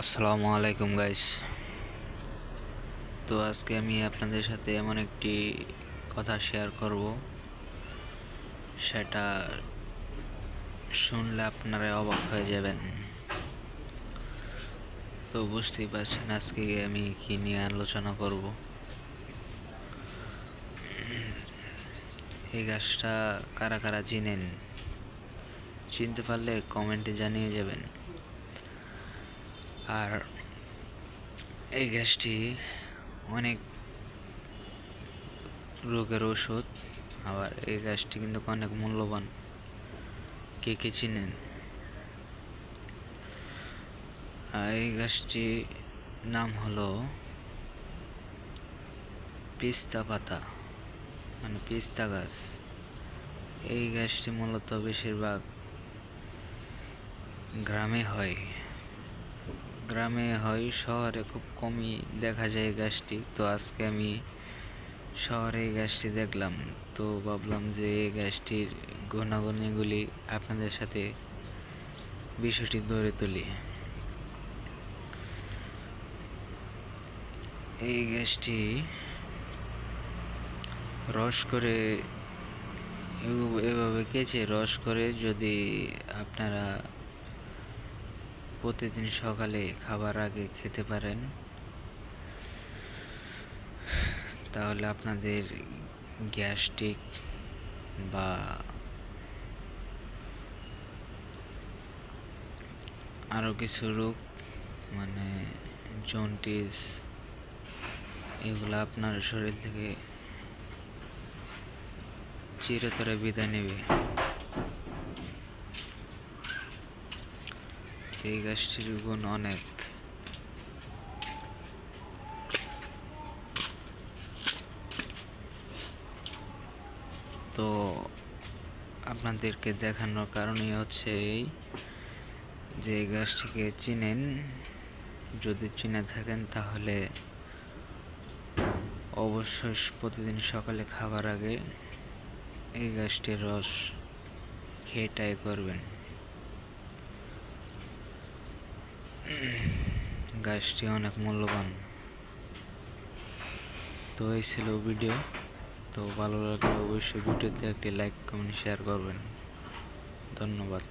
আসসালামু আলাইকুম গাইস তো আজকে আমি আপনাদের সাথে এমন একটি কথা শেয়ার করব। সেটা শুনলে আপনারা অবাক হয়ে যাবেন। তো বুঝতেই পারছেন আজকে আমি কি নিয়ে আলোচনা করব। এই গাছটা কারা কারা চিনেন? চিনতে পারলে কমেন্টে জানিয়ে যাবেন। আর এই গ্যাসটি অনেক রোগের ওষুধ, আবার এই গ্যাসটি কিন্তু অনেক মূল্যবান। কে কে চিনেন? এই গাছটি নাম হলো পিস্তা পাতা মানে পিস্তা গাছ। এই গাছটি মূলত বেশিরভাগ গ্রামে হয়। গ্রামে হয়, শহরে খুব কমই দেখা যায় গাছটি। তো আজকে আমি শহরে এই গাছটি দেখলাম। তো ভাবলাম যে এই গাছটির গুণাগুণিগুলি আপনাদের সাথে বিষয়টি ধরে তুলি। এই গ্যাসটি রস করে এভাবে কেচে, রস করে যদি আপনারা প্রতিদিন সকালে খাবার আগে খেতে পারেন। তাহলে আপনাদের গ্যাস্ট্রিক বা আরও কিছু রোগ মানে জন্টিস এগুলো আপনার শরীর থেকে চিরতরে বিদায় নেবে। এই গাছটির গুণ অনেক। তো আপনাদেরকে দেখানোর কারণই হচ্ছে এই যে এই গাছটিকে চিনেন, যদি চিনে থাকেন তাহলে অবশ্যই প্রতিদিন সকালে খাবার আগে এই গাছটির রস খেয়ে করবেন। গাছটি অনেক মূল্যবান। তো এই ছিল ভিডিও তো ভালো লাগলে অবশ্যই ভিডিওতে একটি লাইক কমেন্ট শেয়ার করবেন। ধন্যবাদ।